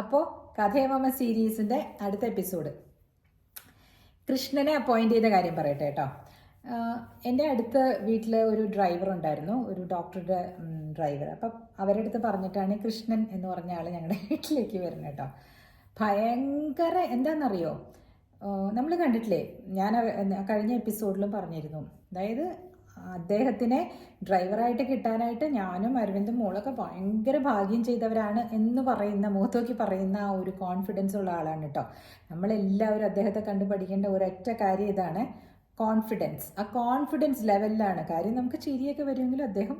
അപ്പോൾ കഥയമമ സീരീസിന്റെ അടുത്ത എപ്പിസോഡ്. കൃഷ്ണനെ അപ്പോയിന്റ് ചെയ്ത കാര്യം പറയട്ടെ കേട്ടോ. എന്റെ അടുത്ത വീട്ടിൽ ഒരു ഡ്രൈവർ ഉണ്ടായിരുന്നു ഒരു ഡോക്ടറുടെ ഡ്രൈവർ അപ്പം അവരുടെ അടുത്ത് പറഞ്ഞിട്ടാണ് കൃഷ്ണൻ എന്ന് പറഞ്ഞ ആൾ ഞങ്ങളുടെ വീട്ടിലേക്ക് വരുന്നത് കേട്ടോ. ഭയങ്കര എന്താണെന്നറിയോ നമ്മൾ കണ്ടിട്ടില്ലേ? ഞാൻ കഴിഞ്ഞ എപ്പിസോഡിലും പറഞ്ഞിരുന്നു. അതായത് അദ്ദേഹത്തിനെ ഡ്രൈവറായിട്ട് കിട്ടാനായിട്ട് ഞാനും അരവിന്ദും മോളൊക്കെ ഭയങ്കര ഭാഗ്യം ചെയ്തവരാണ് എന്ന് പറയുന്ന മുഖത്തോക്കി പറയുന്ന ആ ഒരു കോൺഫിഡൻസ് ഉള്ള ആളാണ് കേട്ടോ. നമ്മളെല്ലാവരും അദ്ദേഹത്തെ കണ്ടു പഠിക്കേണ്ട ഒരൊറ്റ കാര്യം ഇതാണ് കോൺഫിഡൻസ് ആ കോൺഫിഡൻസ് ലെവലിലാണ് കാര്യം നമുക്ക് ചിരിയൊക്കെ വരുമെങ്കിലും അദ്ദേഹം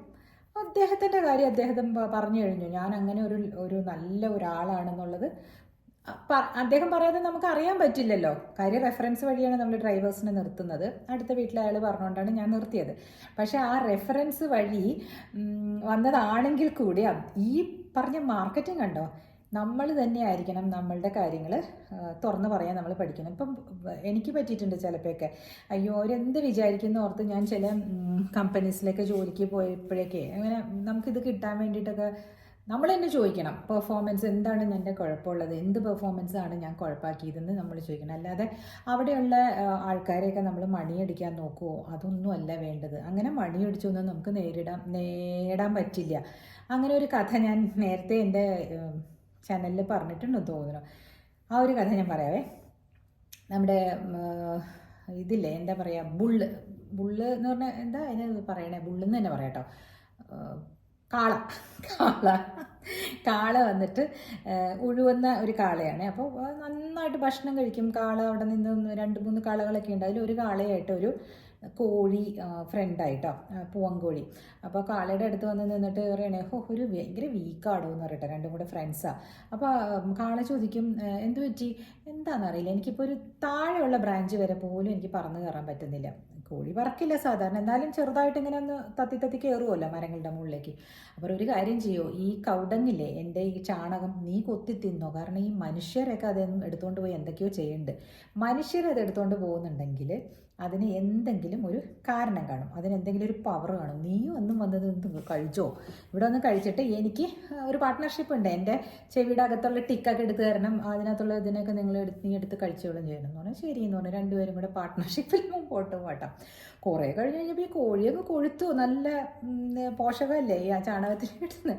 അദ്ദേഹത്തിന്റെ കാര്യം അദ്ദേഹം പറഞ്ഞു കഴിഞ്ഞു. ഞാൻ അങ്ങനെ ഒരു ഒരു നല്ല ഒരാളാണെന്നുള്ളത് അദ്ദേഹം പറയാതെ നമുക്ക് അറിയാൻ പറ്റില്ലല്ലോ. കാര്യം റെഫറൻസ് വഴിയാണ് നമ്മൾ ഡ്രൈവേഴ്സിനെ നിർത്തുന്നത്. അടുത്ത വീട്ടിലെ അയാൾ പറഞ്ഞുകൊണ്ടാണ് ഞാൻ നിർത്തിയത്. പക്ഷേ ആ റെഫറൻസ് വഴി വന്നതാണെങ്കിൽ കൂടി ഈ പറഞ്ഞ മാർക്കറ്റിംഗ് കണ്ടോ? നമ്മൾ തന്നെ ആയിരിക്കണം നമ്മളുടെ കാര്യങ്ങൾ തുറന്നു പറയാൻ നമ്മൾ പഠിക്കണം. ഇപ്പം എനിക്ക് പറ്റിയിട്ടുണ്ട് ചിലപ്പോഴൊക്കെ. അയ്യോ അവരെന്ത് വിചാരിക്കുന്നു ഓർത്ത് ഞാൻ ചില കമ്പനീസിലൊക്കെ ജോലിക്ക് പോയപ്പോഴൊക്കെ അങ്ങനെ നമുക്കിത് കിട്ടാൻ വേണ്ടിയിട്ടൊക്കെ നമ്മൾ തന്നെ ചോദിക്കണം പെർഫോമൻസ് എന്താണ് എന്റെ കുഴപ്പമുള്ളത്? എന്ത് പെർഫോമൻസ് ആണ് ഞാൻ കുഴപ്പമാക്കിയതെന്ന് നമ്മൾ ചോദിക്കണം. അല്ലാതെ അവിടെയുള്ള ആൾക്കാരെയൊക്കെ നമ്മൾ മണിയടിക്കാൻ നോക്കുമോ അതൊന്നും അല്ല വേണ്ടത്. അങ്ങനെ മണിയടിച്ചൊന്നും നമുക്ക് നേരിടാൻ നേടാൻ പറ്റില്ല. അങ്ങനെ ഒരു കഥ ഞാൻ നേരത്തെ എന്റെ ചാനലിൽ പറഞ്ഞിട്ടുണ്ടെന്ന് തോന്നുന്നു. ആ ഒരു കഥ ഞാൻ പറയാവേ. നമ്മുടെ ഇതില്ലേ എന്താ പറയുക ബുള്ള്. ബുള്ള് എന്ന് പറഞ്ഞാൽ എന്താ അതിന് പറയണേ? ബുള്ളെന്ന് തന്നെ പറയാം കേട്ടോ. കാള. കാള. കാള വന്നിട്ട് ഉഴുവുന്ന ഒരു കാളയാണ്. അപ്പോൾ നന്നായിട്ട് ഭക്ഷണം കഴിക്കും. കാള അവിടെ നിന്ന് രണ്ട് മൂന്ന് കാളകളൊക്കെ ഉണ്ട്. അതിൽ ഒരു കാളയായിട്ട് ഒരു കോഴി ഫ്രണ്ടായിട്ടോ പൂവങ്കോഴി അപ്പോൾ കാളയുടെ അടുത്ത് വന്ന് നിന്നിട്ട് പറയണേ ഹോ ഒരു ഭയങ്കര വീക്കാടോ എന്ന് പറയട്ടെ. രണ്ടും കൂടെ ഫ്രണ്ട്സാണ് അപ്പോൾ കാള ചോദിക്കും "ഏഹ്, എന്ത് പറ്റി? എന്താണെന്നറിയില്ല എനിക്കിപ്പോൾ ഒരു താഴെയുള്ള ബ്രാഞ്ച് വരെ പോലും എനിക്ക് പറന്ന് കയറാൻ പറ്റുന്നില്ല. കോഴി പറക്കില്ല സാധാരണ. എന്നാലും ചെറുതായിട്ട് ഇങ്ങനെ ഒന്ന് തത്തി തത്തി കയറുമല്ലോ മരങ്ങളുടെ മുകളിലേക്ക്. അപ്പോൾ ഒരു കാര്യം ചെയ്യോ ഈ കൗടങ്ങില്ലേ എന്റെ ഈ ചാണകം നീ കൊത്തി തിന്നോ? കാരണം ഈ മനുഷ്യരൊക്കെ അത് എടുത്തുകൊണ്ട് പോയി എന്തൊക്കെയോ ചെയ്യുന്നുണ്ട് മനുഷ്യരത് എടുത്തുകൊണ്ട് പോകുന്നുണ്ടെങ്കിൽ അതിന് എന്തെങ്കിലും ഒരു കാരണം കാണും. അതിന് എന്തെങ്കിലും ഒരു പവർ കാണും. നീയും ഒന്നും വന്നത് കഴിച്ചോ? ഇവിടെ ഒന്ന് കഴിച്ചിട്ട് എനിക്ക് ഒരു പാർട്ട്ണർഷിപ്പ് ഉണ്ട്. എന്റെ ചെവിയുടെ അകത്തുള്ള ടിക്കൊക്കെ എടുത്ത് തരണം. അതിനകത്തുള്ള ഇതിനൊക്കെ നിങ്ങൾ എടുത്ത് നീ എടുത്ത് കഴിച്ചോളും ചെയ്യണം എന്ന് പറഞ്ഞാൽ ശരി എന്ന് പറഞ്ഞു. രണ്ടുപേരും കൂടെ പാർട്ട്ണർഷിപ്പിൽ മുമ്പോട്ട് പോട്ടാം കുറേ കഴിഞ്ഞ് കഴിഞ്ഞപ്പോൾ ഈ കോഴിയൊക്കെ കൊഴുത്തു. നല്ല പോഷകമല്ലേ ഈ ആ ചാണകത്തിൽ കിട്ടുന്നത്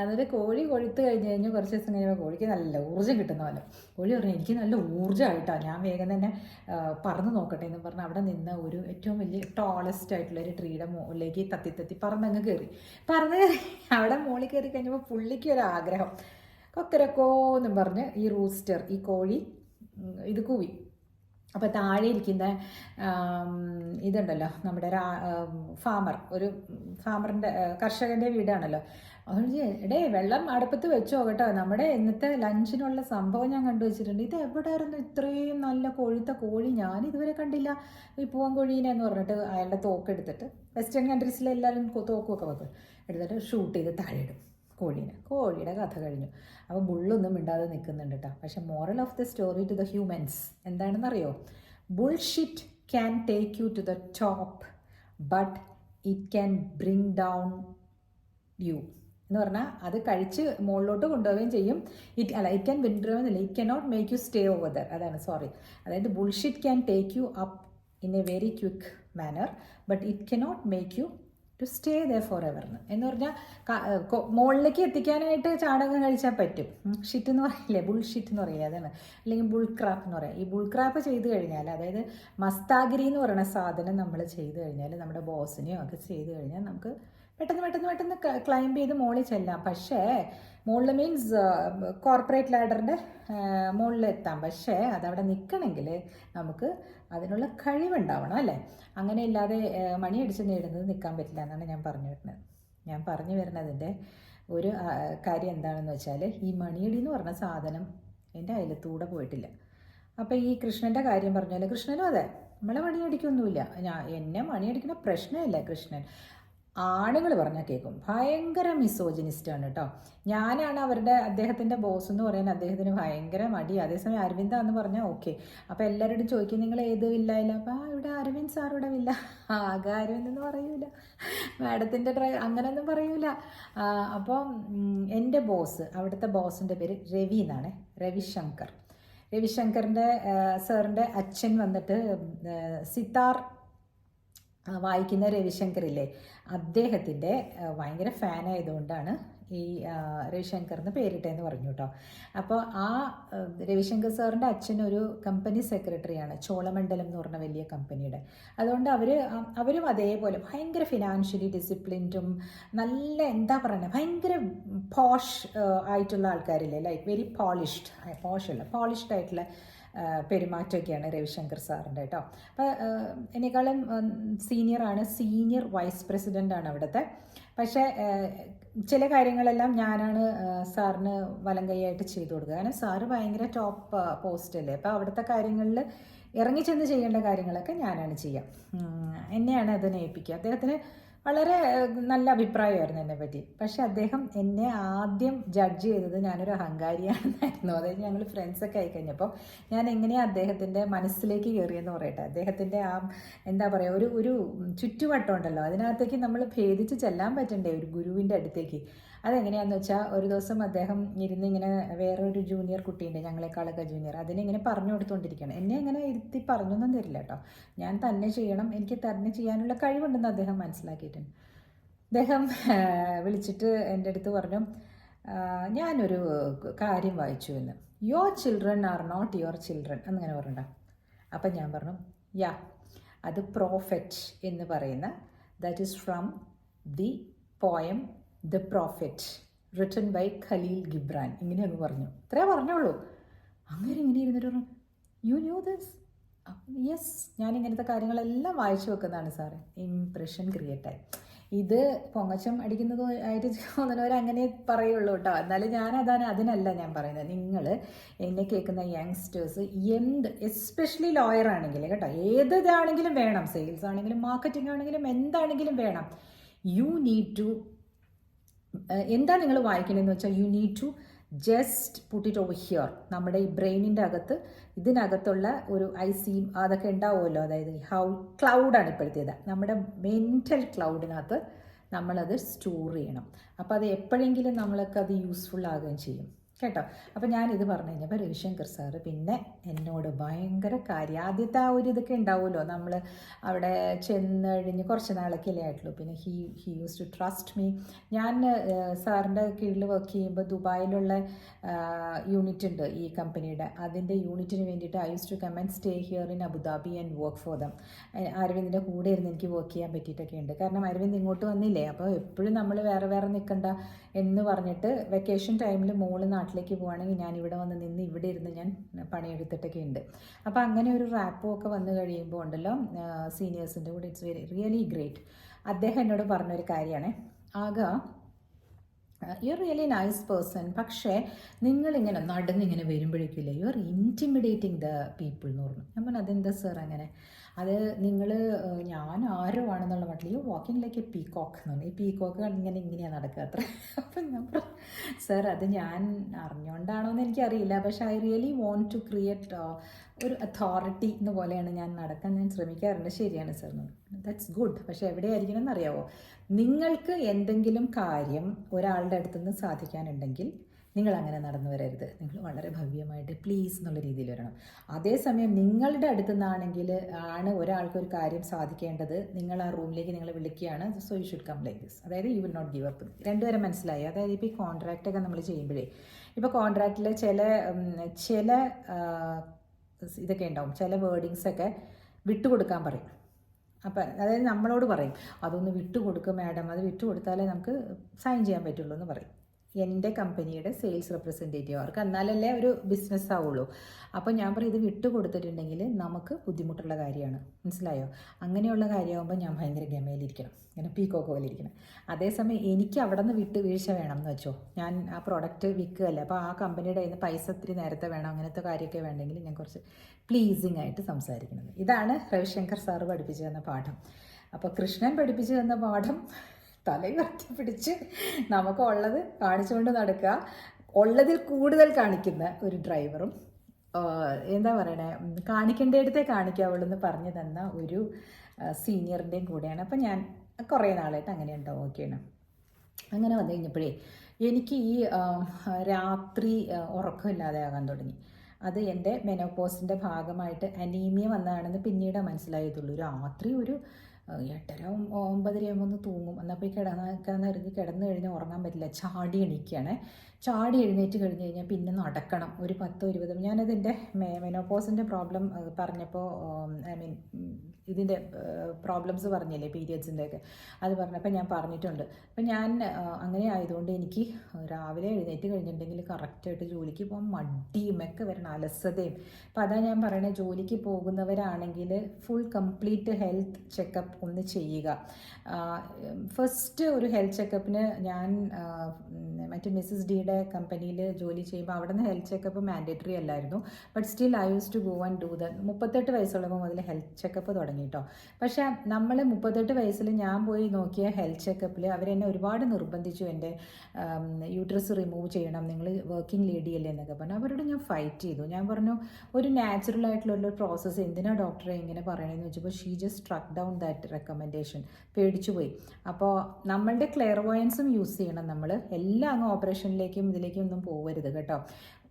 അതൊരു കോഴി കൊഴുത്ത് കഴിഞ്ഞ് കഴിഞ്ഞ് കുറച്ച് ദിവസം കഴിയുമ്പോൾ കോഴിക്ക് നല്ല ഊർജം കിട്ടുന്ന പോലെ. കോഴി പറഞ്ഞു എനിക്ക് നല്ല ഊർജമായിട്ടാണ് ഞാൻ വേഗം തന്നെ പറന്ന് നോക്കട്ടെ എന്ന് പറഞ്ഞാൽ അവിടെ നിന്ന് ഒരു ഏറ്റവും വലിയ ടോളസ്റ്റ് ആയിട്ടുള്ള ഒരു ട്രീയുടെ മുകളിലേക്ക് തത്തി തത്തി പറന്നങ്ങ് കയറി പറന്ന് കയറി അവിടെ മുകളിൽ കയറി കഴിഞ്ഞപ്പോൾ പുള്ളിക്ക് ഒരു ആഗ്രഹം. കൊക്കരക്കോ എന്നും പറഞ്ഞ് ഈ റൂസ്റ്റർ ഈ കോഴി ഇത് കൂവി. അപ്പോൾ താഴെ ഇരിക്കുന്ന ഇതുണ്ടല്ലോ നമ്മുടെ ഫാമർ ഒരു ഫാമറിന്റെ കർഷകന്റെ വീടാണല്ലോ. അതുകൊണ്ട് എടേ വെള്ളം അടുപ്പത്ത് വെച്ചോ കേട്ടോ നമ്മുടെ ഇന്നത്തെ ലഞ്ചിനുള്ള സംഭവം ഞാൻ കണ്ടു വെച്ചിട്ടുണ്ട്. ഇത് എവിടെയായിരുന്നു ഇത്രയും നല്ല കൊഴുത്ത കോഴി? ഞാൻ ഇതുവരെ കണ്ടില്ല. ഈ പൂവൻ കോഴീനെ എന്ന് പറഞ്ഞിട്ട് അയാളുടെ തോക്ക് എടുത്തിട്ട്. വെസ്റ്റേൺ കൺട്രീസിലെ എല്ലാവരും തോക്കുമൊക്കെ വെക്കും. എടുത്തിട്ട് ഷൂട്ട് ചെയ്ത് താഴെ ഇടും കോഴീനെ. കോഴിയുടെ കഥ കഴിഞ്ഞു. അപ്പോൾ ബുള്ളൊന്നും മിണ്ടാതെ നിൽക്കുന്നുണ്ട് കേട്ടോ പക്ഷെ moral of the story to the humans എന്താണെന്നറിയോ? Bullshit can take you to the top but it can bring down you എന്ന് പറഞ്ഞാൽ അത് കഴിച്ച് മുകളിലോട്ട് കൊണ്ടുപോവുകയും ചെയ്യും. ഇറ്റ് അല്ല ഇറ്റ് ക്യാൻ വിൻഡ്രോ എന്നില്ല. It cannot make you stay over there അതാണ് സോറി അതായത് bullshit can take you up in a very quick manner but it cannot make you to stay the for ever എന്ന് പറഞ്ഞാൽ മുകളിലേക്ക് എത്തിക്കാനായിട്ട് ചാണകം കഴിച്ചാൽ പറ്റും. ഷിറ്റ് എന്ന് പറയില്ലേ? ബുൾ ഷിറ്റ് എന്ന് പറയില്ലേ? അതാണ്. അല്ലെങ്കിൽ ബുൾ ക്രാപ്പ് എന്ന് പറയാം. ഈ ബുൾ ക്രാപ്പ് ചെയ്ത് കഴിഞ്ഞാൽ അതായത് മസ്താഗിരി എന്ന് പറയുന്ന സാധനം നമ്മൾ ചെയ്ത് കഴിഞ്ഞാൽ നമ്മുടെ ബോസിനെയോ ഒക്കെ ചെയ്ത് കഴിഞ്ഞാൽ നമുക്ക് പെട്ടെന്ന് പെട്ടെന്ന് പെട്ടെന്ന് ക്ലൈംബ് ചെയ്ത് മുകളിൽ ചെല്ലാം. പക്ഷേ മുകളിൽ മീൻസ് കോർപ്പറേറ്റ് ലാഡറിന്റെ മുകളിൽ എത്താം. പക്ഷേ അതവിടെ നിൽക്കണമെങ്കിൽ നമുക്ക് അതിനുള്ള കഴിവുണ്ടാവണം അല്ലേ? അങ്ങനെ ഇല്ലാതെ മണിയടിച്ച് നേടുന്നത് നിൽക്കാൻ പറ്റില്ല എന്നാണ് ഞാൻ പറഞ്ഞു വരുന്നത്. ഞാൻ പറഞ്ഞു വരുന്നതിന്റെ ഒരു കാര്യം എന്താണെന്ന് വെച്ചാൽ ഈ മണിയടി എന്ന് പറഞ്ഞ സാധനം എന്റെ അയലത്തൂടെ പോയിട്ടില്ല. അപ്പോൾ ഈ കൃഷ്ണന്റെ കാര്യം പറഞ്ഞാൽ കൃഷ്ണനും അതെ നമ്മളെ മണിയടിക്കൊന്നുമില്ല. ഞാൻ എന്നെ മണിയടിക്കുന്ന പ്രശ്നമില്ല കൃഷ്ണൻ. ആണുങ്ങൾ പറഞ്ഞാൽ കേൾക്കും ഭയങ്കര മിസോജിനിസ്റ്റ് മിസോജിനിസ്റ്റാണ് കേട്ടോ ഞാനാണ് അവരുടെ അദ്ദേഹത്തിന്റെ ബോസ് എന്ന് പറയാൻ അദ്ദേഹത്തിന് ഭയങ്കര മടി. അതേസമയം അരവിന്ദ എന്ന് പറഞ്ഞാൽ ഓക്കെ അപ്പോൾ എല്ലാവരോടും ചോദിക്കും നിങ്ങൾ ഏത് ഇല്ല അപ്പോൾ ആ ഇവിടെ അരവിന്ദ് ഇവിടെ വില്ല ആകെ അരവിന്ദ് എന്ന് പറയൂല. മാഡത്തിന്റെ ഡ്രൈ അങ്ങനെയൊന്നും പറയൂല. അപ്പോൾ എന്റെ ബോസ് അവിടുത്തെ ബോസിന്റെ പേര് രവി എന്നാണ്. രവിശങ്കർ. രവിശങ്കറിന്റെ സാറിന്റെ അച്ഛൻ വന്നിട്ട് സിത്താർ വായിക്കുന്ന രവിശങ്കറില്ലേ? അദ്ദേഹത്തിന്റെ ഭയങ്കര ഫാനായതുകൊണ്ടാണ് ഈ രവിശങ്കറിന് എന്ന് പറഞ്ഞു കേട്ടോ അപ്പോൾ ആ രവിശങ്കർ സാറിന്റെ അച്ഛൻ ഒരു കമ്പനി സെക്രട്ടറിയാണ് ചോളമണ്ഡലം എന്ന് പറഞ്ഞ വലിയ കമ്പനിയുടെ അതുകൊണ്ട് അവർ അവരും അതേപോലെ ഭയങ്കര ഫിനാൻഷ്യലി ഡിസിപ്ലിൻഡും നല്ല എന്താ പറയുന്നത് ഭയങ്കര പോഷ് ആയിട്ടുള്ള ആൾക്കാരില്ലേ? ലൈക്ക് വെരി പോളിഷ്ഡ് പോഷ് അല്ല പോളിഷ്ഡ് ആയിട്ടുള്ള പെരുമാറ്റമൊക്കെയാണ് രവിശങ്കർ സാറിന്റെ കേട്ടോ. അപ്പോൾ എന്നെക്കാളും സീനിയറാണ് സീനിയർ വൈസ് പ്രസിഡന്റാണ് അവിടുത്തെ. പക്ഷേ ചില കാര്യങ്ങളെല്ലാം ഞാനാണ് സാറിന് വലം കൈയായിട്ട് ചെയ്തു കൊടുക്കുക. കാരണം സാറ് ഭയങ്കര ടോപ്പ് പോസ്റ്റല്ലേ അപ്പോൾ അവിടുത്തെ കാര്യങ്ങളിൽ ഇറങ്ങിച്ചെന്ന് ചെയ്യേണ്ട കാര്യങ്ങളൊക്കെ ഞാനാണ് ചെയ്യുക എന്നെയാണ് അതിനെ ഏൽപ്പിക്കുക. അദ്ദേഹത്തിന് വളരെ നല്ല അഭിപ്രായമായിരുന്നു എന്നെ പറ്റി. പക്ഷെ അദ്ദേഹം എന്നെ ആദ്യം ജഡ്ജ് ചെയ്തത് ഞാനൊരു അഹങ്കാരിയാണെന്നായിരുന്നു. അതായത് ഞങ്ങൾ ഫ്രണ്ട്സൊക്കെ ആയി കഴിഞ്ഞപ്പോൾ ഞാൻ എങ്ങനെയാണ് അദ്ദേഹത്തിന്റെ മനസ്സിലേക്ക് കയറിയെന്ന് പറയട്ടെ. അദ്ദേഹത്തിന്റെ ആ എന്താ പറയുക ഒരു ഒരു ചുറ്റുവട്ടം ഉണ്ടല്ലോ. അതിനകത്തേക്ക് നമ്മൾ ഭേദിച്ച് ചെല്ലാൻ പറ്റണ്ടേ ഒരു ഗുരുവിന്റെ അടുത്തേക്ക്? അതെങ്ങനെയാന്ന് വെച്ചാൽ ഒരു ദിവസം അദ്ദേഹം ഇരുന്ന് ഇങ്ങനെ വേറൊരു ജൂനിയർ കുട്ടിയുണ്ട് ഞങ്ങളെക്കാളൊക്കെ ജൂനിയർ അതിനെ ഇങ്ങനെ പറഞ്ഞു കൊടുത്തുകൊണ്ടിരിക്കുകയാണ് എന്നെ ഇങ്ങനെ ഇരുത്തി പറഞ്ഞൊന്നും തരില്ല കേട്ടോ ഞാൻ തന്നെ ചെയ്യണം എനിക്ക് തന്നെ ചെയ്യാനുള്ള കഴിവുണ്ടെന്ന് അദ്ദേഹം മനസ്സിലാക്കിയിട്ടുണ്ട്. അദ്ദേഹം വിളിച്ചിട്ട് എന്റെ അടുത്ത് പറഞ്ഞു ഞാനൊരു കാര്യം വായിച്ചു എന്ന്. Your children are not your children എന്നിങ്ങനെ പറഞ്ഞിട്ടുണ്ടോ അപ്പം ഞാൻ പറഞ്ഞു യാ അത് പ്രോഫറ്റ് എന്ന് പറയുന്ന that is from the poem the prophet written by Khalil Gibran ഇങ്ങനെയൊന്ന് പറഞ്ഞു. ഇത്രേ പറഞ്ഞോളൂ. അങ്ങനെ ഇങ്ങനെ ഇരുന്നിട്ട് പറഞ്ഞു യു ന്യൂ ദിസ് യെസ് ഞാൻ ഇങ്ങനത്തെ കാര്യങ്ങളെല്ലാം വായിച്ചു വെക്കുന്നതാണ് സാറേ. ഇംപ്രഷൻ ക്രിയേറ്റ് ആയി. ഇത് പൊങ്ങച്ചം അടിക്കുന്നത് ആയിട്ട് തോന്നുന്നവർ അങ്ങനെ പറയുള്ളൂ കേട്ടോ. എന്നാലും ഞാൻ അതാണ് അതിനല്ല ഞാൻ പറയുന്നത്. നിങ്ങൾ എന്നെ കേൾക്കുന്ന യങ്സ്റ്റേഴ്സ് എന്ത് എസ്പെഷ്യലി ലോയർ ആണെങ്കിൽ കേട്ടോ ഏതാണെങ്കിലും വേണം. സെയിൽസ് ആണെങ്കിലും മാർക്കറ്റിംഗ് ആണെങ്കിലും എന്താണെങ്കിലും വേണം. യു നീഡ് ടു എന്താ നിങ്ങൾ വായിക്കണമെന്ന് വെച്ചാൽ you need to just put it over here നമ്മുടെ ഈ ബ്രെയിനിന്റെ അകത്ത് ഇതിനകത്തുള്ള ഒരു ഐ സീം അതൊക്കെ ഉണ്ടാവുമല്ലോ. അതായത് ഹൗ ക്ലൗഡാണ് ഇപ്പോഴത്തേത്. നമ്മുടെ മെന്റൽ ക്ലൗഡിനകത്ത് നമ്മളത് സ്റ്റോർ ചെയ്യണം. അപ്പോൾ അത് എപ്പോഴെങ്കിലും നമ്മൾക്ക് അത് യൂസ്ഫുൾ ആകുകയും ചെയ്യും. കേട്ടോ? അപ്പോൾ ഞാനിത് പറഞ്ഞു കഴിഞ്ഞപ്പോൾ രവിശങ്കർ സാറ് പിന്നെ എന്നോട് ഭയങ്കര കാര്യം. ആദ്യത്തെ ആ ഒരു ഇതൊക്കെ ഉണ്ടാവുമല്ലോ? നമ്മൾ അവിടെ ചെന്ന് കഴിഞ്ഞ് കുറച്ച് നാളൊക്കെ അല്ലേ ആയിട്ടുള്ളൂ. പിന്നെ he he use to trust me ഞാൻ സാറിന്റെ കീഴിൽ വർക്ക് ചെയ്യുമ്പോൾ ദുബായിലുള്ള യൂണിറ്റ് ഉണ്ട് ഈ കമ്പനിയുടെ അതിന്റെ യൂണിറ്റിന് വേണ്ടിയിട്ട് I use to come stay here in Abu Dhabi and work for them അരവിന്ദിന്റെ കൂടെ ഇരുന്ന് എനിക്ക് വർക്ക് ചെയ്യാൻ പറ്റിയിട്ടൊക്കെ ഉണ്ട്. കാരണം അരവിന്ദ് ഇങ്ങോട്ട് വന്നില്ലേ? അപ്പോൾ എപ്പോഴും നമ്മൾ വേറെ വേറെ നിൽക്കണ്ട എന്ന് പറഞ്ഞിട്ട് വെക്കേഷൻ ടൈമിൽ മോൾ നാട്ടിലേക്ക് പോവുകയാണെങ്കിൽ ഞാൻ ഇവിടെ വന്ന് നിന്ന് ഇവിടെ ഇരുന്ന് ഞാൻ പണിയെടുത്തിട്ടൊക്കെ ഉണ്ട്. അപ്പോൾ അങ്ങനെ ഒരു റാപ്പോ ഒക്കെ വന്നു കഴിയുമ്പോൾ ഉണ്ടല്ലോ സീനിയേഴ്സിന്റെ കൂടെ ഇറ്റ്സ് വെരി റിയലി ഗ്രേറ്റ് അദ്ദേഹം എന്നോട് പറഞ്ഞൊരു കാര്യമാണ്. ആകെ you are really nice person പക്ഷേ നിങ്ങളിങ്ങനെ നടന്നിങ്ങനെ വരുമ്പോഴേക്കില്ലേ you are intimidating the people എന്ന് പറഞ്ഞു. ഞാൻ പറഞ്ഞു അതെന്താ സർ അങ്ങനെ? അത് നിങ്ങൾ ഞാൻ ആരോ ആണെന്നുള്ള മട്ടിൽ you walking like a peacock എന്ന് പറഞ്ഞു. ഈ പീകോക്ക് ഇങ്ങനെ ഇങ്ങനെയാണ് നടക്കുക അത്ര. അപ്പം ഞാൻ പറഞ്ഞു സർ അത് ഞാൻ അറിഞ്ഞുകൊണ്ടാണോ എന്ന് എനിക്കറിയില്ല. പക്ഷെ I really want to create ഒരു അതോറിറ്റി എന്ന പോലെയാണ് ഞാൻ നടക്കാൻ ഞാൻ ശ്രമിക്കാറുണ്ട്. ശരിയാണ് സർ ദാറ്റ്സ് ഗുഡ് പക്ഷെ എവിടെയായിരിക്കണം എന്നറിയാവോ? നിങ്ങൾക്ക് എന്തെങ്കിലും കാര്യം ഒരാളുടെ അടുത്തുനിന്ന് സാധിക്കാനുണ്ടെങ്കിൽ നിങ്ങൾ അങ്ങനെ നടന്നു വരരുത്. നിങ്ങൾ വളരെ ഭവ്യമായിട്ട് പ്ലീസ് എന്നുള്ള രീതിയിൽ വരണം. അതേസമയം നിങ്ങളുടെ അടുത്തു നിന്നാണെങ്കിൽ ആണ് ഒരാൾക്ക് ഒരു കാര്യം സാധിക്കേണ്ടത്. നിങ്ങൾ ആ റൂമിലേക്ക് നിങ്ങൾ വിളിക്കുകയാണ്. So you should come like this അതായത് you will not give up രണ്ടുപേരും മനസ്സിലായി. അതായത് ഇപ്പോൾ ഈ കോൺട്രാക്റ്റൊക്കെ നമ്മൾ ചെയ്യുമ്പോഴേ ഇപ്പോൾ കോൺട്രാക്റ്റിൽ ചില ചില ഇതൊക്കെ ഉണ്ടാവും. ചില വേർഡിങ്സ് ഒക്കെ വിട്ടുകൊടുക്കാൻ പറയും. അപ്പം അതായത് നമ്മളോട് പറയും അതൊന്ന് വിട്ടുകൊടുക്കും മാഡം അത് വിട്ടുകൊടുത്താലേ നമുക്ക് സൈൻ ചെയ്യാൻ പറ്റുള്ളൂ എന്ന് പറയും. എന്റെ കമ്പനിയുടെ സെയിൽസ് റെപ്രസെന്റേറ്റീവ് അവർക്ക് എന്നാലല്ലേ ഒരു ബിസിനസ് ആവുള്ളൂ. അപ്പോൾ ഞാൻ പറയും ഇത് വിട്ടു കൊടുത്തിട്ടുണ്ടെങ്കിൽ നമുക്ക് ബുദ്ധിമുട്ടുള്ള കാര്യമാണ്. മനസ്സിലായോ? അങ്ങനെയുള്ള കാര്യമാകുമ്പോൾ ഞാൻ ഭയങ്കര ഗമയിലിരിക്കണം. ഇങ്ങനെ പീക്കോക്ക് പോലെ ഇരിക്കണം. അതേസമയം എനിക്ക് അവിടെ നിന്ന് വിട്ട് വീഴ്ച വേണം എന്ന് വെച്ചോ. ഞാൻ ആ പ്രോഡക്റ്റ് വിൽക്കുകയല്ലേ. അപ്പോൾ ആ കമ്പനിയുടെ കയ്യിൽ നിന്ന് പൈസ ഇത്തിരി നേരത്തെ വേണം. അങ്ങനത്തെ കാര്യമൊക്കെ വേണമെങ്കിൽ ഞാൻ കുറച്ച് പ്ലീസിങ് ആയിട്ട് സംസാരിക്കുന്നത് ഇതാണ് രവിശങ്കർ സാറ് പഠിപ്പിച്ചു തന്ന പാഠം. അപ്പോൾ കൃഷ്ണൻ പഠിപ്പിച്ചു തന്ന പാഠം തലയുയർത്തി പിടിച്ച് നമുക്ക് ഉള്ളത് കാണിച്ചുകൊണ്ട് നടക്കുക. ഉള്ളതിൽ കൂടുതൽ കാണിക്കുന്ന ഒരു ഡ്രൈവറും എന്താ പറയണേ കാണിക്കേണ്ടയിടത്തെ കാണിക്കാവുള്ളൂ എന്ന് പറഞ്ഞു തന്ന ഒരു സീനിയറിന്റെയും കൂടെയാണ്. അപ്പം ഞാൻ കുറേ നാളായിട്ട് അങ്ങനെ ഉണ്ടാവും ഓക്കെയാണ്. അങ്ങനെ വന്നു കഴിഞ്ഞപ്പോഴേ എനിക്ക് ഈ രാത്രി ഉറക്കമില്ലാതെ ആകാൻ തുടങ്ങി. അത് എന്റെ മെനോപോസിന്റെ ഭാഗമായിട്ട് അനീമിയ വന്നതാണെന്ന് പിന്നീട് മനസ്സിലായതുള്ളൂ. രാത്രി ഒരു എട്ടര ഒമ്പതരയാകുമ്പോൾ ഒന്ന് തൂങ്ങും. എന്നാൽ പോയി കിടന്ന് ഇറങ്ങി കിടന്നു കഴിഞ്ഞാൽ ഉറങ്ങാൻ പറ്റില്ല. ചാടി എണീക്കുകയാണ് ചാടി എഴുന്നേറ്റ് കഴിഞ്ഞ് കഴിഞ്ഞാൽ പിന്നെ നടക്കണം. ഒരു പത്തോ ഇരുപതോ ഞാനതിന്റെ മെനോപോസിന്റെ പ്രോബ്ലം പറഞ്ഞപ്പോൾ ഐ മീൻ ഇതിന്റെ പ്രോബ്ലംസ് പറഞ്ഞില്ലേ പീരിയഡ്സിന്റെ ഒക്കെ അത് പറഞ്ഞപ്പോൾ ഞാൻ പറഞ്ഞിട്ടുണ്ട്. അപ്പം ഞാൻ അങ്ങനെ ആയതുകൊണ്ട് എനിക്ക് രാവിലെ എഴുന്നേറ്റ് കഴിഞ്ഞിട്ടുണ്ടെങ്കിൽ കറക്റ്റായിട്ട് ജോലിക്ക് പോകാൻ മടിയും ഒക്കെ വരണം അലസതയും. അപ്പം അതാ ഞാൻ പറയണത് ജോലിക്ക് പോകുന്നവരാണെങ്കിൽ ഫുൾ കംപ്ലീറ്റ് ഹെൽത്ത് ചെക്കപ്പ് ഒന്ന് ചെയ്യുക. ഫസ്റ്റ് ഒരു ഹെൽത്ത് ചെക്കപ്പിന് ഞാൻ മറ്റേ മിസ്സസ് ഡിയുടെ കമ്പനിയിൽ ജോലി ചെയ്യുമ്പോൾ അവിടെ നിന്ന് ഹെൽത്ത് ചെക്കപ്പ് മാൻഡേറ്ററി അല്ലായിരുന്നു. But still I use to go and do the മുപ്പത്തെട്ട് വയസ്സുള്ളപ്പോൾ മുതൽ ഹെൽത്ത് ചെക്കപ്പ് തുടങ്ങി. കേട്ടോ പക്ഷേ നമ്മൾ മുപ്പത്തെട്ട് വയസ്സിൽ ഞാൻ പോയി നോക്കിയ ഹെൽത്ത് ചെക്കപ്പിൽ അവരെന്നെ ഒരുപാട് നിർബന്ധിച്ചു എന്റെ യൂട്രസ് റിമൂവ് ചെയ്യണം നിങ്ങൾ വർക്കിംഗ് ലേഡി അല്ലേ എന്നൊക്കെ പറഞ്ഞു. അവരോട് ഞാൻ ഫൈറ്റ് ചെയ്തു. ഞാൻ പറഞ്ഞു ഒരു നാച്ചുറൽ ആയിട്ടുള്ള ഒരു പ്രോസസ്സ് എന്തിനാ ഡോക്ടറെ ഇങ്ങനെ പറയണമെന്ന് വെച്ചപ്പോൾ she just struck down that recommendation പേടിച്ചു പോയി. അപ്പോൾ നമ്മളുടെ ക്ലെയർവോയൻസും യൂസ് ചെയ്യണം നമ്മൾ എല്ലാ അങ്ങ് ഓപ്പറേഷനിലേക്കും ഇതിലേക്കും ഒന്നും പോകരുത് കേട്ടോ.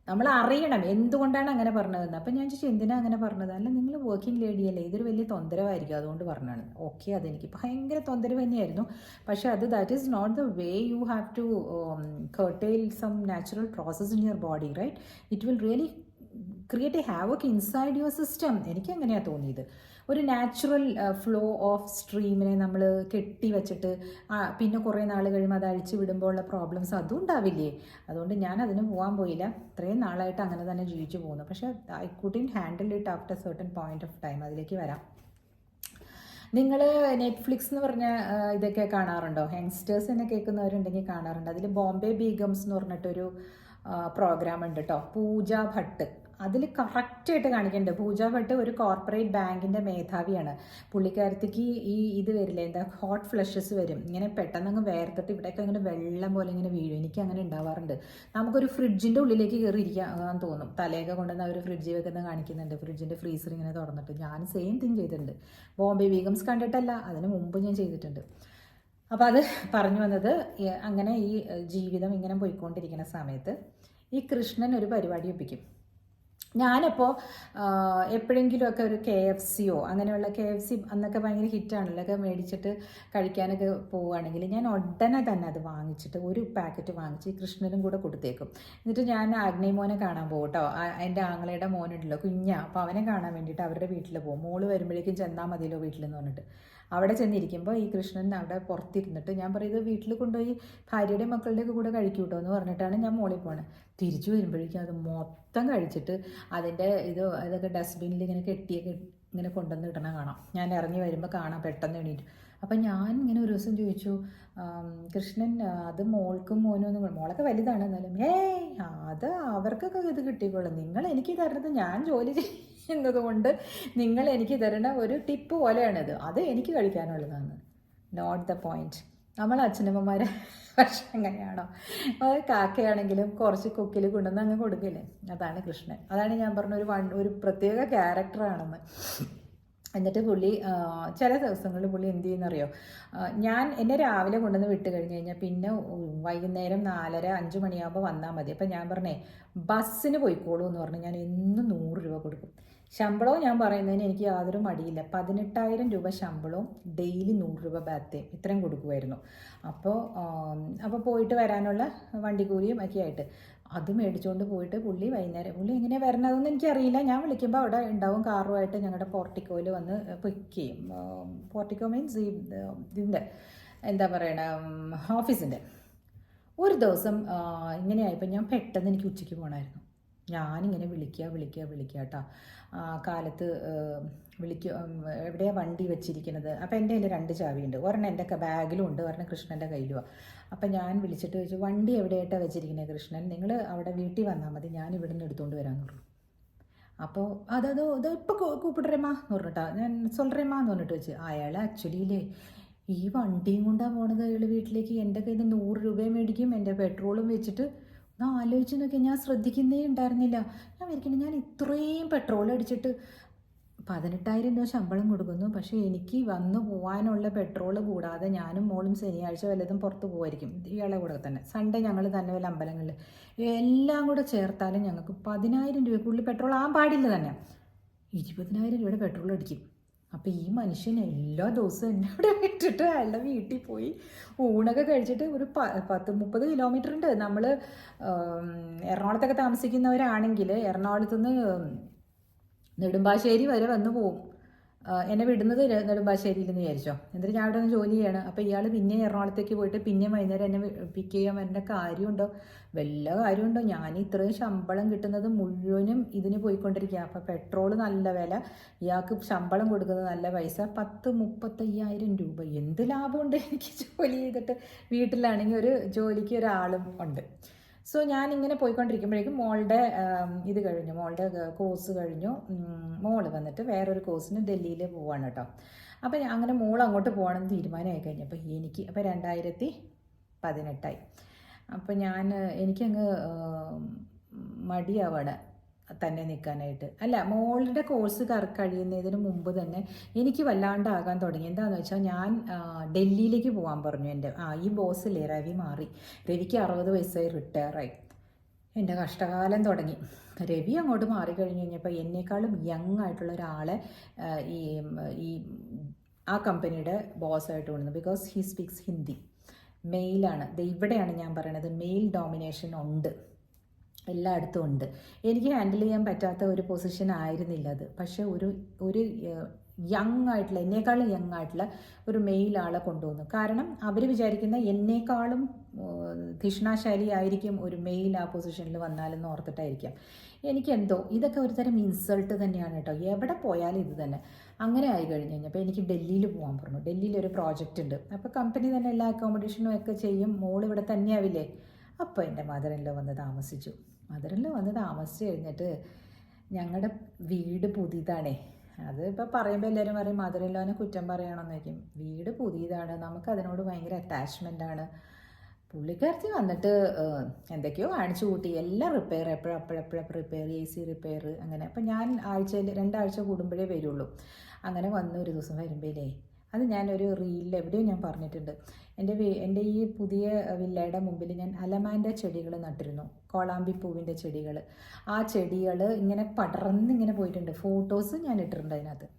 നമ്മൾ അറിയണം എന്തുകൊണ്ടാണ് അങ്ങനെ പറഞ്ഞതെന്ന്. അപ്പം ഞാൻ ചോദിച്ചു എന്തിനാണ് അങ്ങനെ പറഞ്ഞത്? അല്ല നിങ്ങൾ വർക്കിംഗ് ലേഡി അല്ലേ? ഇതൊരു വലിയ തൊന്തരവായിരിക്കും അതുകൊണ്ട് പറഞ്ഞാണ് ഓക്കെ അതെനിക്ക് ഭയങ്കര തൊന്തരവ് തന്നെയായിരുന്നു. പക്ഷേ അത് that is not the way you have to curtail some natural process in your body right it will really create a havoc inside your system എനിക്ക് അങ്ങനെയാണ് തോന്നിയത്. ഒരു നാച്ചുറൽ ഫ്ലോ ഓഫ് സ്ട്രീമിനെ നമ്മൾ കെട്ടി വെച്ചിട്ട് പിന്നെ കുറേ നാൾ കഴിയുമ്പോൾ അത് അഴിച്ചു വിടുമ്പോൾ ഉള്ള പ്രോബ്ലംസ് അതും ഉണ്ടാവില്ലേ? അതുകൊണ്ട് ഞാൻ അതിന് പോകാൻ പോയില്ല. ഇത്രയും നാളായിട്ട് അങ്ങനെ തന്നെ ജീവിച്ചു പോകുന്നു. പക്ഷേ I couldn't handle it after certain point of time അതിലേക്ക് വരാം. നിങ്ങൾ നെറ്റ്ഫ്ലിക്സ് എന്ന് പറഞ്ഞ ഇതൊക്കെ കാണാറുണ്ടോ? യങ്സ്റ്റേഴ്സ് എന്നെ കേൾക്കുന്നവരുണ്ടെങ്കിൽ കാണാറുണ്ട്. അതിൽ ബോംബെ ബീഗംസ് എന്ന് പറഞ്ഞിട്ടൊരു പ്രോഗ്രാം ഉണ്ട് കേട്ടോ പൂജ ഭട്ട്. അതിൽ കറക്റ്റായിട്ട് കാണിക്കുന്നുണ്ട് പൂജ ഭട്ട് ഒരു കോർപ്പറേറ്റ് ബാങ്കിന്റെ മേധാവിയാണ്. പുള്ളിക്കാരത്തേക്ക് ഈ ഇത് വരില്ല എന്താ ഹോട്ട് ഫ്ലഷസ് വരും. ഇങ്ങനെ പെട്ടെന്ന് അങ്ങ് വേർത്തിട്ട് ഇവിടെയൊക്കെ ഇങ്ങനെ വെള്ളം പോലെ ഇങ്ങനെ വീഴും. എനിക്ക് അങ്ങനെ ഉണ്ടാവാറുണ്ട്. നമുക്കൊരു ഫ്രിഡ്ജിന്റെ ഉള്ളിലേക്ക് കയറി ഇരിക്കാൻ തോന്നും. തലയൊക്കെ കൊണ്ടുവന്ന് അവർ ഫ്രിഡ്ജിൽ വെക്കുന്ന കാണിക്കുന്നുണ്ട്. ഫ്രിഡ്ജിന്റെ ഫ്രീസർ ഇങ്ങനെ തുറന്നിട്ട്. ഞാൻ സെയിം തിങ് ചെയ്തിട്ടുണ്ട്. ബോംബെ വീഗംസ് കണ്ടിട്ടല്ല. അതിന് മുമ്പ് ഞാൻ ചെയ്തിട്ടുണ്ട്. അപ്പോൾ അത് പറഞ്ഞു വന്നത് അങ്ങനെ ഈ ജീവിതം ഇങ്ങനെ പോയിക്കൊണ്ടിരിക്കുന്ന സമയത്ത് ഈ കൃഷ്ണൻ ഒരു പരിപാടി ഒപ്പിക്കും. ഞാനപ്പോൾ എപ്പോഴെങ്കിലുമൊക്കെ ഒരു കെ എഫ് സിയോ അങ്ങനെയുള്ള കെ എഫ് സി അന്നൊക്കെ ഭയങ്കര ഹിറ്റാണല്ലോ ഒക്കെ മേടിച്ചിട്ട് കഴിക്കാനൊക്കെ പോവുകയാണെങ്കിൽ ഞാൻ ഉടനെ തന്നെ അത് വാങ്ങിച്ചിട്ട് ഒരു പാക്കറ്റ് വാങ്ങിച്ച് കൃഷ്ണനും കൂടെ കൊടുത്തേക്കും. എന്നിട്ട് ഞാൻ ആഗ്നേയ മോനെ കാണാൻ പോകും കേട്ടോ. എന്റെ ആങ്ങളയുടെ മോനുണ്ടല്ലോ കുഞ്ഞാ. അപ്പോൾ അവനെ കാണാൻ വേണ്ടിയിട്ട് അവരുടെ വീട്ടിൽ പോകും. മോൾ വരുമ്പോഴേക്കും ചെന്നാൽ മതിയല്ലോ വീട്ടിലെന്ന് പറഞ്ഞിട്ട്. അവിടെ ചെന്നിരിക്കുമ്പോൾ ഈ കൃഷ്ണൻ അവിടെ പുറത്തിരുന്നിട്ട് ഞാൻ പറയുന്നത് വീട്ടിൽ കൊണ്ടുപോയി ഭാര്യയുടെയും മക്കളുടെയൊക്കെ കൂടെ കഴിക്കൂട്ടോ എന്ന് പറഞ്ഞിട്ടാണ് ഞാൻ മോളിൽ പോണത് തിരിച്ചു വരുമ്പോഴേക്കും അത് മൊത്തം കഴിച്ചിട്ട് അതിന്റെ ഇത് അതൊക്കെ ഡസ്റ്റ്ബിന്നിൽ ഇങ്ങനെ കെട്ടിയൊക്കെ ഇങ്ങനെ കൊണ്ടുവന്ന് ഇടണ കാണാം. ഞാൻ ഇറങ്ങി വരുമ്പോൾ കാണാം പെട്ടെന്ന് എണീറ്റ്. അപ്പം ഞാൻ ഇങ്ങനെ ഒരു ദിവസം ചോദിച്ചു കൃഷ്ണൻ അത് മോൾക്കും മോനും ഒന്നും മോളൊക്കെ വലുതാണ് എന്നാലും ഏയ് അത് അവർക്കൊക്കെ ഇത് കിട്ടിക്കോളും. നിങ്ങൾ എനിക്ക് തരുന്നത് ഞാൻ ജോലി ചെയ്യുന്നത് കൊണ്ട് നിങ്ങൾ എനിക്ക് തരുന്ന ഒരു ടിപ്പ് പോലെയാണിത്. അത് എനിക്ക് കഴിക്കാനുള്ളതാണ്. നോട്ട് ദ പോയിന്റ് നമ്മൾ അച്ഛനമ്മമാരെ പക്ഷെ എങ്ങനെയാണോ അത് കാക്കയാണെങ്കിലും കുറച്ച് കുക്കിൽ കൊണ്ടുവന്ന് അങ്ങ് കൊടുക്കില്ലേ? അതാണ് കൃഷ്ണൻ. അതാണ് ഞാൻ പറഞ്ഞ ഒരു വൺ ഒരു പ്രത്യേക ക്യാരക്ടറാണെന്ന് എന്നിട്ട് പുള്ളി ചില ദിവസങ്ങളിൽ പുള്ളി എന്ത് ചെയ്യുന്നറിയോ? ഞാൻ എന്നെ രാവിലെ കൊണ്ടുവന്ന് വിട്ട് കഴിഞ്ഞ് കഴിഞ്ഞാൽ പിന്നെ വൈകുന്നേരം നാലര അഞ്ച് മണിയാകുമ്പോൾ വന്നാൽ മതി. അപ്പം ഞാൻ പറഞ്ഞേ ബസ്സിന് പോയിക്കോളൂ എന്ന് പറഞ്ഞ് ഞാൻ എന്നും നൂറ് രൂപ കൊടുക്കും. ശമ്പളവും ഞാൻ പറയുന്നതിന് എനിക്ക് യാതൊരു മടിയില്ല. പതിനെട്ടായിരം രൂപ ശമ്പളവും ഡെയിലി നൂറ് രൂപ ബാത്തേയും ഇത്രയും കൊടുക്കുമായിരുന്നു അപ്പോൾ അപ്പോൾ പോയിട്ട് വരാനുള്ള വണ്ടിക്കൂലിയും ഒക്കെ ആയിട്ട്. അത് മേടിച്ചുകൊണ്ട് പോയിട്ട് പുള്ളി വൈകുന്നേരം പുള്ളി എങ്ങനെ വരണതെന്ന് എനിക്കറിയില്ല. ഞാൻ വിളിക്കുമ്പോൾ അവിടെ ഉണ്ടാവും കാറുമായിട്ട് ഞങ്ങളുടെ പോർട്ടിക്കോയിൽ വന്ന് പിക്ക് ചെയ്യും. പോർട്ടിക്കോ മീൻസ് ഈ ഇതിന്റെ എന്താ പറയണ ഓഫീസിന്റെ ഒരു ദിവസം ഇങ്ങനെയായപ്പോൾ ഞാൻ പെട്ടെന്ന് എനിക്ക് ഉച്ചയ്ക്ക് പോകണമായിരുന്നു ഞാനിങ്ങനെ വിളിക്കുക വിളിക്കുക വിളിക്കുക കേട്ടോ കാലത്ത് വിളിക്കുക എവിടെയാണ് വണ്ടി വെച്ചിരിക്കുന്നത്? അപ്പോൾ എന്റെ കയ്യിൽ രണ്ട് ചാവിയുണ്ട്. ഒരെണ്ണം എന്റെ ബാഗിലും ഉണ്ട് ഒരെണ്ണം കൃഷ്ണന്റെ കയ്യിലുമാണ് അപ്പം ഞാൻ വിളിച്ചിട്ട് ചോദിച്ചു വണ്ടി എവിടെയായിട്ടാണ് വെച്ചിരിക്കുന്നത് കൃഷ്ണൻ? നിങ്ങൾ അവിടെ വീട്ടിൽ വന്നാൽ മതി ഞാൻ ഇവിടെ നിന്ന് എടുത്തുകൊണ്ട് വരാമെന്ന് പറഞ്ഞു അപ്പോൾ അതത് ഇത് ഇപ്പോൾ കൂപ്പിടുറേമാ എന്ന് പറഞ്ഞിട്ടാ ഞാൻ സൊല്ലറേമാ എന്ന് പറഞ്ഞിട്ട് വെച്ച്. അയാൾ ആക്ച്വലിയിലേ ഈ വണ്ടിയും കൊണ്ടാണ് പോണത് അയാൾ വീട്ടിലേക്ക്? എന്റെ കയ്യിൽ നിന്ന് നൂറ് രൂപയും മേടിക്കും എന്റെ പെട്രോളും വെച്ചിട്ട് ഒന്ന് ആലോചിച്ച് നോക്കിയാൽ ഞാൻ ശ്രദ്ധിക്കുന്നേ ഉണ്ടായിരുന്നില്ല. ഞാൻ വിചാരിക്കുന്നത് ഞാൻ ഇത്രയും പെട്രോൾ അടിച്ചിട്ട് പതിനെട്ടായിരം രൂപ ശമ്പളം കൊടുക്കുന്നു. പക്ഷേ എനിക്ക് വന്നു പോകാനുള്ള പെട്രോൾ കൂടാതെ ഞാനും മോളും ശനിയാഴ്ച വല്ലതും പുറത്ത് പോകുമായിരിക്കും ഇയാളെ കൂടെ തന്നെ. സൺഡേ ഞങ്ങൾ തന്നെ വല്ല അമ്പലങ്ങളിൽ. എല്ലാം കൂടെ ചേർത്താലും ഞങ്ങൾക്ക് പതിനായിരം രൂപയ്ക്കുള്ളിൽ പെട്രോൾ ആകാൻ പാടില്ല തന്നെ. ഇരുപതിനായിരം രൂപയുടെ പെട്രോൾ അടിക്കും. അപ്പോൾ ഈ മനുഷ്യൻ എല്ലാ ദിവസവും എന്നെ അവിടെ വിട്ടിട്ട് അയാളുടെ വീട്ടിൽ പോയി ഊണൊക്കെ കഴിച്ചിട്ട് ഒരു പ പത്ത് മുപ്പത് കിലോമീറ്റർ ഉണ്ട്. നമ്മൾ എറണാകുളത്തൊക്കെ താമസിക്കുന്നവരാണെങ്കിൽ എറണാകുളത്തുനിന്ന് നെടുമ്പാശ്ശേരി വരെ വന്ന് ആ, എന്നെ വിടുന്നത് നെടുമ്പാശ്ശേരിയിൽ നിന്ന് വിചാരിച്ചോ. എന്നിട്ട് ഞാൻ അവിടെ ജോലി ചെയ്യണം. അപ്പോൾ ഇയാൾ പിന്നെ എറണാകുളത്തേക്ക് പോയിട്ട് പിന്നെ വൈകുന്നേരം എന്നെ പിക്ക് ചെയ്യാൻ വരേണ്ട കാര്യമുണ്ടോ? വല്ല കാര്യമുണ്ടോ? ഞാൻ ഇത്രയും ശമ്പളം കിട്ടുന്നത് മുഴുവനും ഇതിന് പോയിക്കൊണ്ടിരിക്കുക അപ്പോൾ പെട്രോൾ നല്ല വില. ഇയാൾക്ക് ശമ്പളം കൊടുക്കുന്നത് നല്ല പൈസ. പത്ത് മുപ്പത്തയ്യായിരം രൂപ. എന്ത് ലാഭമുണ്ട് എനിക്ക് ജോലി ചെയ്തിട്ട് വീട്ടിലാണെങ്കിൽ ഒരു ജോലിക്ക് ഒരാളും ഉണ്ട്. സോ ഞാൻ ഇങ്ങനെ പോയിക്കൊണ്ടിരിക്കുമ്പോഴേക്കും മോളുടെ ഇത് കഴിഞ്ഞു. മോളുടെ കോഴ്സ് കഴിഞ്ഞു. മോൾ വന്നിട്ട് വേറൊരു കോഴ്സിന് ഡൽഹിയിൽ പോവാണ് കേട്ടോ. അപ്പം അങ്ങനെ മോൾ അങ്ങോട്ട് പോകണമെന്ന് തീരുമാനമായി കഴിഞ്ഞപ്പോൾ എനിക്ക് അപ്പോൾ രണ്ടായിരത്തി പതിനെട്ടായി. അപ്പോൾ ഞാൻ എനിക്കങ്ങ് മടിയാവാണ്. തന്നെ നിൽക്കാനായിട്ട് അല്ല മോളുടെ കോഴ്സ് കഴിയുന്നതിന് മുമ്പ് തന്നെ എനിക്ക് വല്ലാണ്ടാകാൻ തുടങ്ങി. എന്താണെന്ന് വെച്ചാൽ ഞാൻ ഡൽഹിയിലേക്ക് പോകാൻ പറഞ്ഞു എന്റെ ആ ഈ ബോസില്ലേ രവി മാറി. രവിക്ക് അറുപത് വയസ്സായി റിട്ടയറായി എന്റെ കഷ്ടകാലം തുടങ്ങി. രവി അങ്ങോട്ട് മാറിക്കഴിഞ്ഞ് കഴിഞ്ഞപ്പോൾ എന്നേക്കാളും യങ് ആയിട്ടുള്ള ഒരാളെ ഈ ഈ ആ കമ്പനിയുടെ ബോസായിട്ട് കൊണ്ടുവന്നു. ബിക്കോസ് ഹി സ്പീക്സ് ഹിന്ദി മെയിലാണ് ഇവിടെയാണ് ഞാൻ പറയണത്. മെയിൽ ഡോമിനേഷൻ ഉണ്ട്. എല്ലായിടത്തും ഉണ്ട്. എനിക്ക് ഹാൻഡിൽ ചെയ്യാൻ പറ്റാത്ത ഒരു പൊസിഷൻ ആയിരുന്നില്ല അത്. പക്ഷെ ഒരു ഒരു യങ് ആയിട്ടുള്ള എന്നേക്കാളും യങ് ആയിട്ടുള്ള ഒരു മെയിൽ ആളെ കൊണ്ടുവന്നു. കാരണം അവർ വിചാരിക്കുന്ന എന്നേക്കാളും ധിഷ്ണാശാലി ആയിരിക്കും ഒരു മെയിൽ ആ പൊസിഷനിൽ വന്നാലെന്ന് ഓർത്തിട്ടായിരിക്കാം. എനിക്കെന്തോ ഇതൊക്കെ ഒരു തരം ഇൻസൾട്ട് തന്നെയാണ് കേട്ടോ. എവിടെ പോയാലും ഇത് തന്നെ. അങ്ങനെ ആയി കഴിഞ്ഞ് കഴിഞ്ഞപ്പോൾ എനിക്ക് ഡൽഹിയിൽ പോകാൻ പറഞ്ഞു. ഡൽഹിയിൽ ഒരു പ്രോജക്റ്റ് ഉണ്ട്. അപ്പോൾ കമ്പനി തന്നെ എല്ലാ അക്കോമഡേഷനും ഒക്കെ ചെയ്യും. മോൾ ഇവിടെ തന്നെയാവില്ലേ? അപ്പോൾ എന്റെ മദറിന്റെ വന്ന് താമസിച്ചു. മദറിനിലോ വന്ന് താമസിച്ച് കഴിഞ്ഞിട്ട് ഞങ്ങളുടെ വീട് പുതിയതാണേ. അത് ഇപ്പോൾ പറയുമ്പോൾ എല്ലാവരും പറയും മധുരല്ലോനെ കുറ്റം പറയണമെന്ന് വയ്ക്കും വീട് പുതിയതാണ്. നമുക്ക് അതിനോട് ഭയങ്കര അറ്റാച്ച്മെന്റ് ആണ്. പുള്ളിക്കാരത്തി വന്നിട്ട് എന്തൊക്കെയോ കാണിച്ചു കൂട്ടി. എല്ലാം റിപ്പയർ എപ്പോഴും അപ്പോഴെപ്പോഴും റിപ്പയർ എ സി റിപ്പയർ അങ്ങനെ. അപ്പം ഞാൻ ആഴ്ചയിൽ രണ്ടാഴ്ച കൂടുമ്പോഴേ വരുള്ളൂ. അങ്ങനെ വന്ന് ഒരു ദിവസം വരുമ്പോഴേ അത് ഞാനൊരു റീലിൽ എവിടെയോ ഞാൻ പറഞ്ഞിട്ടുണ്ട്. എന്റെ എന്റെ ഈ പുതിയ വില്ലയുടെ മുമ്പിൽ ഞാൻ അലമാന്റെ ചെടികൾ നട്ടിരുന്നു. കോളാമ്പി പൂവിന്റെ ചെടികൾ. ആ ചെടികൾ ഇങ്ങനെ പടർന്ന് ഇങ്ങനെ പോയിട്ടുണ്ട്. ഫോട്ടോസ് ഞാൻ ഇട്ടിട്ടുണ്ട് അതിനകത്ത്.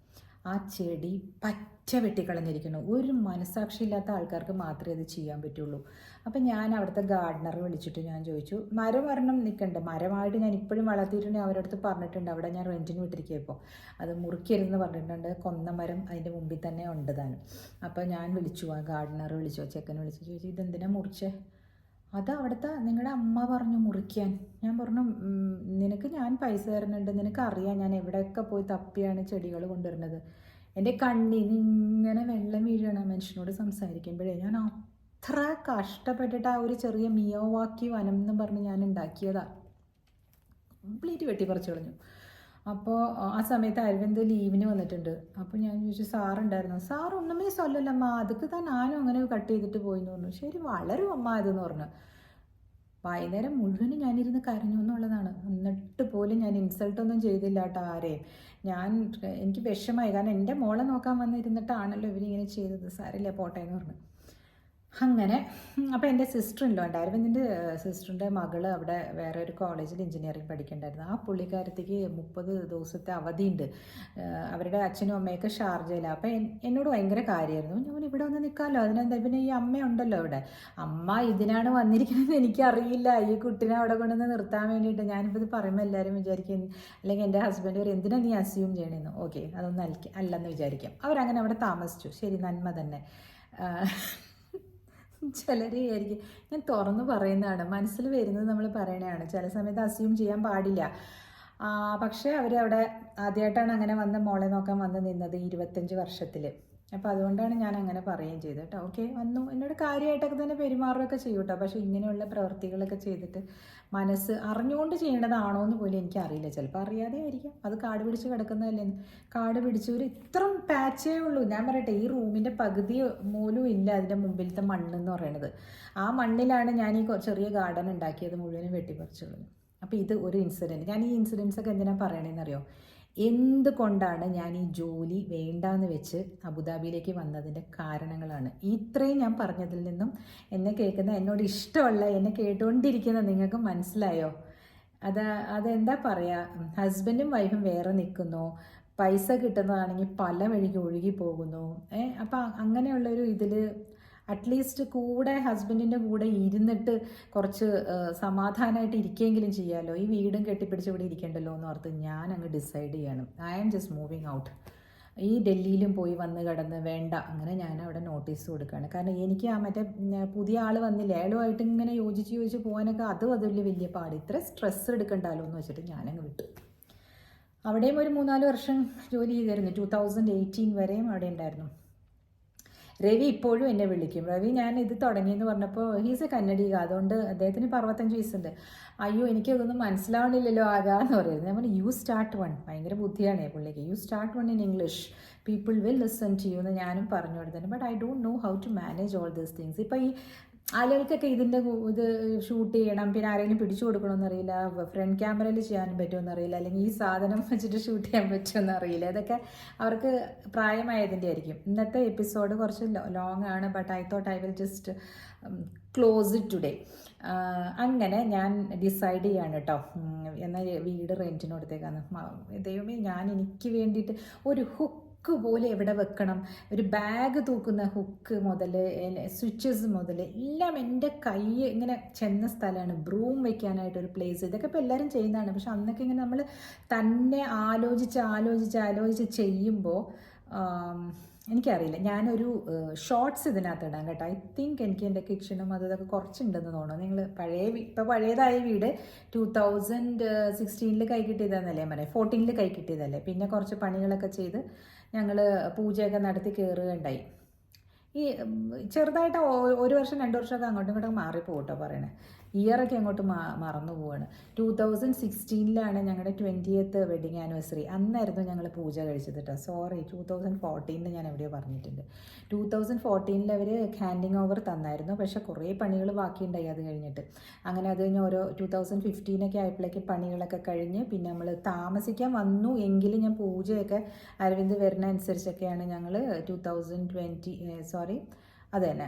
ആ ചെടി പച്ച വെട്ടിക്കളഞ്ഞിരിക്കുന്നു. ഒരു മനസ്സാക്ഷിയില്ലാത്ത ആൾക്കാർക്ക് മാത്രമേ അത് ചെയ്യാൻ പറ്റുള്ളൂ. അപ്പം ഞാൻ അവിടുത്തെ ഗാർഡനറെ വിളിച്ചിട്ട് ഞാൻ ചോദിച്ചു മരം ഒരെണ്ണം നിൽക്കണ്ട് മരമായിട്ട് ഞാൻ ഇപ്പോഴും വളർത്തിയിട്ടുണ്ട്. അവരുടെ അടുത്ത് പറഞ്ഞിട്ടുണ്ട് അവിടെ ഞാൻ റെന്റിന് വിട്ടിരിക്കുകയപ്പോൾ അത് മുറിക്കരുതെന്ന് പറഞ്ഞിട്ടുണ്ട്. കൊന്ന മരം അതിന്റെ മുമ്പിൽ തന്നെ ഉണ്ട് താനും. അപ്പോൾ ഞാൻ വിളിച്ചു ആ ഗാർഡനറെ വിളിച്ചു ചെക്കനെ വിളിച്ചു ചോദിച്ചു ഇതെന്തിനാ മുറിച്ചേ? അത് അവിടുത്തെ നിങ്ങളുടെ അമ്മ പറഞ്ഞു മുറിക്കാൻ. ഞാൻ പറഞ്ഞു നിനക്ക് ഞാൻ പൈസ തരുന്നുണ്ട്. നിനക്ക് അറിയാം ഞാൻ എവിടെയൊക്കെ പോയി തപ്പിയാണ് ചെടികൾ കൊണ്ടുവരുന്നത്. എന്റെ കണ്ണിൽ നിന്ന് ഇങ്ങനെ വെള്ളം വീഴണം മനുഷ്യനോട് സംസാരിക്കുമ്പോഴേ. ഞാൻ അത്ര കഷ്ടപ്പെട്ടിട്ട് ആ ഒരു ചെറിയ മിയോവാക്കി വനം എന്ന് പറഞ്ഞ് ഞാൻ ഉണ്ടാക്കിയതാ. കംപ്ലീറ്റ് വെട്ടിപ്പറിച്ചു കളഞ്ഞു. അപ്പോൾ ആ സമയത്ത് അരവിന്ദ് ലീവിന് വന്നിട്ടുണ്ട്. അപ്പോൾ ഞാൻ ചോദിച്ചു സാറുണ്ടായിരുന്നു? സാർ ഒന്നുമേ സ്വല്ലല്ലമ്മ അതൊക്കെ താൻ ഞാനും അങ്ങനെ കട്ട് ചെയ്തിട്ട് പോയി എന്ന് പറഞ്ഞു. ശരി വളരെ അമ്മ ഇതെന്ന് പറഞ്ഞു. വൈകുന്നേരം മുഴുവനും ഞാനിരുന്ന് കരഞ്ഞു എന്നുള്ളതാണ്. എന്നിട്ട് പോലും ഞാൻ ഇൻസൾട്ടൊന്നും ചെയ്തില്ല കേട്ടോ ആരെയും. ഞാൻ എനിക്ക് വിഷമായി കാരണം എന്റെ മോളെ നോക്കാൻ വന്നിരുന്നിട്ടാണല്ലോ ഇവരിങ്ങനെ ചെയ്തത്. സാരില്ല പോട്ടെ എന്ന് പറഞ്ഞു. അങ്ങനെ. അപ്പോൾ എന്റെ സിസ്റ്റർ ഉണ്ടോ? ഉണ്ടായിരുന്നു. എന്റെ സിസ്റ്ററിന്റെ മകൾ അവിടെ വേറെ ഒരു കോളേജിൽ എഞ്ചിനീയറിംഗ് പഠിക്കണ്ടായിരുന്നു. ആ പുള്ളിക്കാരത്തേക്ക് മുപ്പത് ദിവസത്തെ അവധിയുണ്ട്. അവരുടെ അച്ഛനും അമ്മയൊക്കെ ഷാർജയിലാണ് അപ്പോൾ എന്നോട് ഭയങ്കര കാര്യമായിരുന്നു. ഞാൻ ഇവിടെ വന്ന് നിൽക്കാമല്ലോ അതിനെന്താ? പിന്നെ ഈ അമ്മയുണ്ടല്ലോ ഇവിടെ. അമ്മ ഇതിനാണ് വന്നിരിക്കുന്നത്. എനിക്കറിയില്ല. ഈ കുട്ടീനെ അവിടെ കൊണ്ടുവന്ന് നിർത്താൻ വേണ്ടിയിട്ട്. ഞാനിപ്പോൾ ഇത് പറയുമ്പോൾ എല്ലാവരും വിചാരിക്കും അല്ലെങ്കിൽ എന്റെ ഹസ്ബൻഡ് പറയും എന്തിനാ നീ അസ്യൂം ചെയ്യണമെന്ന് ഓക്കെ. അതൊന്നും അല്ല അല്ലെന്ന് വിചാരിക്കാം. അവരങ്ങനെ അവിടെ താമസിച്ചു. ശരി നന്മ തന്നെ. ചിലർ ആയിരിക്കും ഞാൻ തുറന്നു പറയുന്നതാണ് മനസ്സിൽ വരുന്നത് നമ്മൾ പറയണതാണ്. ചില സമയത്ത് അസ്യൂം ചെയ്യാൻ പാടില്ല. പക്ഷേ അവരവിടെ ആദ്യമായിട്ടാണ് അങ്ങനെ വന്ന് മോളെ നോക്കാൻ വന്ന് നിന്നത് ഇരുപത്തഞ്ച് വർഷത്തിൽ അപ്പോൾ അതുകൊണ്ടാണ് ഞാൻ അങ്ങനെ പറയുകയും ചെയ്തത് കേട്ടോ. ഓക്കെ വന്നു. എന്നോട് കാര്യമായിട്ടൊക്കെ തന്നെ പെരുമാറുകയൊക്കെ ചെയ്യും കേട്ടോ. പക്ഷേ ഇങ്ങനെയുള്ള പ്രവൃത്തികളൊക്കെ ചെയ്തിട്ട് മനസ്സ് അറിഞ്ഞുകൊണ്ട് ചെയ്യേണ്ടതാണോ എന്ന് പോലും എനിക്കറിയില്ല ചിലപ്പോൾ അറിയാതെ ആയിരിക്കും. അത് കാട് പിടിച്ച് കിടക്കുന്നതല്ലേ? കാട് പിടിച്ചവർ ഇത്ര പാച്ചേ ഉള്ളൂ. ഞാൻ പറയട്ടെ ഈ റൂമിന്റെ പകുതി മൂലവും ഇല്ല അതിന്റെ മുമ്പിലത്തെ മണ്ണ് എന്ന് പറയണത്. ആ മണ്ണിലാണ് ഞാൻ ഈ ചെറിയ ഗാർഡൻ ഉണ്ടാക്കിയത് മുഴുവനും വെട്ടിപ്പറിച്ചുള്ളത്. അപ്പോൾ ഇത് ഒരു ഇൻസിഡന്റ് ഞാൻ ഈ ഇൻസിഡൻസ് ഒക്കെ എന്തിനാണ് പറയണതെന്നറിയോ എന്തുകൊണ്ടാണ് ഞാൻ ഈ ജോലി വേണ്ടാന്ന് വെച്ച് അബുദാബിയിലേക്ക് വന്നതിന്റെ കാരണങ്ങളാണ്? ഇത്രയും ഞാൻ പറഞ്ഞതിൽ നിന്നും എന്നെ കേൾക്കുന്ന എന്നോട് ഇഷ്ടമുള്ള എന്നെ കേട്ടുകൊണ്ടിരിക്കുന്ന നിങ്ങൾക്ക് മനസ്സിലായോ? അത് അതെന്താ പറയുക ഹസ്ബൻഡും വൈഫും വേറെ നിൽക്കുന്നു പൈസ കിട്ടുന്നതാണെങ്കിൽ പല വഴിക്ക് ഒഴുകി പോകുന്നു. ഏ അപ്പം അങ്ങനെയുള്ളൊരു ഇതിൽ അറ്റ്ലീസ്റ്റ് കൂടെ ഹസ്ബൻഡിന്റെ കൂടെ ഇരുന്നിട്ട് കുറച്ച് സമാധാനമായിട്ട് ഇരിക്കുകയെങ്കിലും ചെയ്യാമല്ലോ ഈ വീടും കെട്ടിപ്പിടിച്ച് ഇവിടെ ഇരിക്കണ്ടല്ലോ എന്ന് ഓർത്ത് ഞാൻ അങ്ങ് ഡിസൈഡ് ചെയ്യണം. I am just moving out ഈ ഡൽഹിയിലും പോയി വന്ന് കിടന്ന് വേണ്ട. അങ്ങനെ ഞാൻ അവിടെ നോട്ടീസ് കൊടുക്കുകയാണ് കാരണം എനിക്ക് ആ മറ്റേ പുതിയ ആൾ വന്നില്ല അയാളുമായിട്ട് ഇങ്ങനെ യോജിച്ച് യോജിച്ച് പോകാനൊക്കെ അതും അതിൽ വലിയ പാട്. ഇത്ര സ്ട്രെസ് എടുക്കണ്ടല്ലോ എന്ന് വെച്ചിട്ട് ഞാനങ്ങ് വിട്ടു. അവിടെയും ഒരു മൂന്നാൽ വർഷം ജോലി ചെയ്തായിരുന്നു. ടു തൗസൻഡ് എയ്റ്റീൻ വരെയും അവിടെ ഉണ്ടായിരുന്നു. രവി ഇപ്പോഴും എന്നെ വിളിക്കും. രവി ഞാൻ ഇത് തുടങ്ങിയെന്ന് പറഞ്ഞപ്പോൾ ഹീസ് എ കന്നഡിക അതുകൊണ്ട് അദ്ദേഹത്തിന് അറുപത്തഞ്ച് വയസ്സുണ്ട്. അയ്യോ എനിക്ക് ഇതൊന്നും മനസ്സിലാവണില്ലല്ലോ ആകാന്ന് പറയുന്നത്. ഞാൻ പറഞ്ഞു യു സ്റ്റാർട്ട് വൺ ഭയങ്കര ബുദ്ധിയാണ് പുള്ളിക്ക്. You start one in English people will listen to you എന്ന് ഞാനും പറഞ്ഞു കൊടുത്തിട്ടുണ്ട്. But I don't know how to manage all these things ഇപ്പോൾ ഈ ആളുകൾക്കൊക്കെ ഇതിന്റെ ഇത് ഷൂട്ട് ചെയ്യണം പിന്നെ ആരെങ്കിലും പിടിച്ചു കൊടുക്കണമെന്ന് അറിയില്ല ഫ്രണ്ട് ക്യാമറയിൽ ചെയ്യാനും പറ്റുമെന്ന് അറിയില്ല അല്ലെങ്കിൽ ഈ സാധനം വെച്ചിട്ട് ഷൂട്ട് ചെയ്യാൻ പറ്റുമെന്ന് അറിയില്ല ഇതൊക്കെ അവർക്ക് പ്രായമായതിന്റെ ആയിരിക്കും. ഇന്നത്തെ എപ്പിസോഡ് കുറച്ച് ലോങ് ആണ് but I thought I will just close today അങ്ങനെ ഞാൻ ഡിസൈഡ് ചെയ്യാണ് കേട്ടോ എന്നാൽ വീട് റെന്റിന് കൊടുത്തേക്കാന്ന്. ദൈവമേ ഞാൻ എനിക്ക് വേണ്ടിയിട്ട് ഒരു ഹുക്ക് പോലെ എവിടെ വെക്കണം? ഒരു ബാഗ് തൂക്കുന്ന ഹുക്ക് മുതൽ സ്വിച്ചസ് മുതൽ എല്ലാം എന്റെ കൈ ഇങ്ങനെ ചെന്ന സ്ഥലമാണ്. ബ്രൂം വെക്കാനായിട്ട് ഒരു പ്ലേസ് ഇതൊക്കെ ഇപ്പോൾ എല്ലാവരും ചെയ്യുന്നതാണ്. പക്ഷെ അന്നൊക്കെ ഇങ്ങനെ നമ്മൾ തന്നെ ആലോചിച്ച് ആലോചിച്ച് ആലോചിച്ച് ചെയ്യുമ്പോൾ എനിക്കറിയില്ല. ഞാനൊരു ഷോർട്സ് ഇതിനകത്ത് ഇടാം കേട്ടോ. ഐ തിങ്ക് എനിക്ക് എന്റെ കിച്ചണും അത് ഇതൊക്കെ കുറച്ചുണ്ടെന്ന് തോന്നുന്നു. നിങ്ങൾ പഴയ ഇപ്പോൾ പഴയതായ വീട് ടൂ തൗസൻഡ് സിക്സ്റ്റീനിൽ കൈ കിട്ടിയതെന്നല്ലേ? പറയാം ഫോർട്ടീനിൽ കൈ കിട്ടിയതല്ലേ? പിന്നെ കുറച്ച് പണികളൊക്കെ ചെയ്ത് ഞങ്ങൾ പൂജയൊക്കെ നടത്തി കയറുകയുണ്ടായി ഈ ചെറുതായിട്ട് ഒരു വർഷം രണ്ട് വർഷമൊക്കെ അങ്ങോട്ടും ഇങ്ങോട്ടും മാറിപ്പോകട്ടോ കേട്ടോ പറയണേ. ഇയറൊക്കെ അങ്ങോട്ട് മറന്നു പോവാണ്. ടൂ തൗസൻഡ് സിക്സ്റ്റീനിലാണ് ഞങ്ങളുടെ ട്വന്റിയത്ത് വെഡിങ് ആനിവേഴ്സറി അന്നായിരുന്നു ഞങ്ങൾ പൂജ കഴിച്ചത് കേട്ടോ സോറി ടൂ തൗസൻഡ് ഫോർട്ടീനിൽ ഞാൻ എവിടെയോ പറഞ്ഞിട്ടുണ്ട്. ടൂ തൗസൻഡ് ഫോർട്ടീനിൽ അവർ ഹാൻഡിങ് ഓവർ തന്നായിരുന്നു. പക്ഷേ കുറേ പണികൾ ബാക്കിയുണ്ടായി അത് കഴിഞ്ഞിട്ട്. അങ്ങനെ അത് കഴിഞ്ഞ് ഓരോ ടൂ തൗസൻഡ് ഫിഫ്റ്റീനൊക്കെ ആയപ്പോഴേക്ക് പണികളൊക്കെ കഴിഞ്ഞ് പിന്നെ നമ്മൾ താമസിക്കാൻ വന്നു എങ്കിലും ഞാൻ പൂജയൊക്കെ അരവിന്ദ് വരുന്ന അനുസരിച്ചൊക്കെയാണ് ഞങ്ങൾ ടൂ തൗസൻഡ് ട്വന്റി സോറി അത് തന്നെ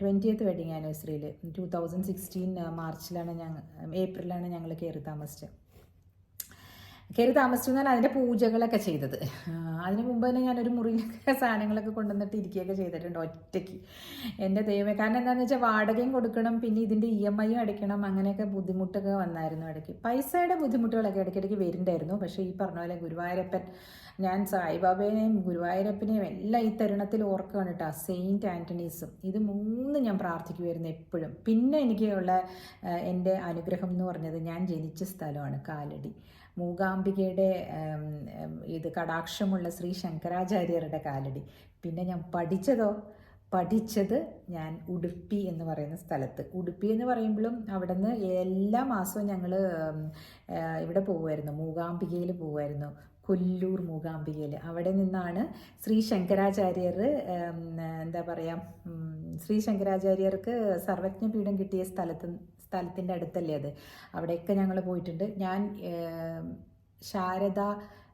ട്വന്റിയത്ത് വെഡിങ് ആനിവേഴ്സറിയിൽ ടു തൗസൻഡ് സിക്സ്റ്റീൻ മാർച്ചിലാണ് ഞങ്ങൾ ഏപ്രിലാണ് ഞങ്ങൾ കയറി താമസിച്ചത്. കയറി താമസിച്ചു എന്നാൽ അതിന്റെ പൂജകളൊക്കെ ചെയ്തത്. അതിന് മുമ്പ് തന്നെ ഞാനൊരു മുറിയിലൊക്കെ സാധനങ്ങളൊക്കെ കൊണ്ടുവന്നിട്ട് ഇരിക്കുകയൊക്കെ ചെയ്തിട്ടുണ്ട് ഒറ്റയ്ക്ക്. എന്റെ ദൈവമേ കാരണം എന്താണെന്ന് വെച്ചാൽ വാടകയും കൊടുക്കണം പിന്നെ ഇതിന്റെ ഇ എം ഐയും അടയ്ക്കണം അങ്ങനെയൊക്കെ ബുദ്ധിമുട്ടൊക്കെ വന്നായിരുന്നു ഇടയ്ക്ക്. പൈസയുടെ ബുദ്ധിമുട്ടുകളൊക്കെ ഇടയ്ക്കിടയ്ക്ക് വരുന്നുണ്ടായിരുന്നു. പക്ഷേ ഈ പറഞ്ഞ പോലെ ഗുരുവായൂരപ്പൻ ഞാൻ സായിബാബേനെയും ഗുരുവായൂരപ്പനെയും എല്ലാം ഈ തരുണത്തിൽ ഓർക്കുകയാണ് കേട്ടോ സെയിന്റ് ആന്റണീസും ഇത് മൂന്ന് ഞാൻ പ്രാർത്ഥിക്കുമായിരുന്നു എപ്പോഴും. പിന്നെ എനിക്കുള്ള എന്റെ അനുഗ്രഹം എന്ന് പറഞ്ഞത് ഞാൻ ജനിച്ച സ്ഥലമാണ് കാലടി. മൂകാംബികയുടെ ഇത് കടാക്ഷമുള്ള ശ്രീ ശങ്കരാചാര്യരുടെ കാലടി. പിന്നെ ഞാൻ പഠിച്ചതോ? പഠിച്ചത് ഞാൻ ഉടുപ്പി എന്ന് പറയുന്ന സ്ഥലത്ത്. ഉടുപ്പി എന്ന് പറയുമ്പോഴും അവിടെ നിന്ന് എല്ലാ മാസവും ഞങ്ങൾ ഇവിടെ പോകുമായിരുന്നു മൂകാംബികയിൽ പോകുമായിരുന്നു കൊല്ലൂർ മൂകാംബികയിൽ. അവിടെ നിന്നാണ് ശ്രീ ശങ്കരാചാര്യർ എന്താ പറയുക ശ്രീ ശങ്കരാചാര്യർക്ക് സർവജ്ഞപീഠം കിട്ടിയ സ്ഥലത്ത് സ്ഥലത്തിന്റെ അടുത്തല്ലേ അത്. അവിടെയൊക്കെ ഞങ്ങൾ പോയിട്ടുണ്ട്. ഞാൻ ശാരദ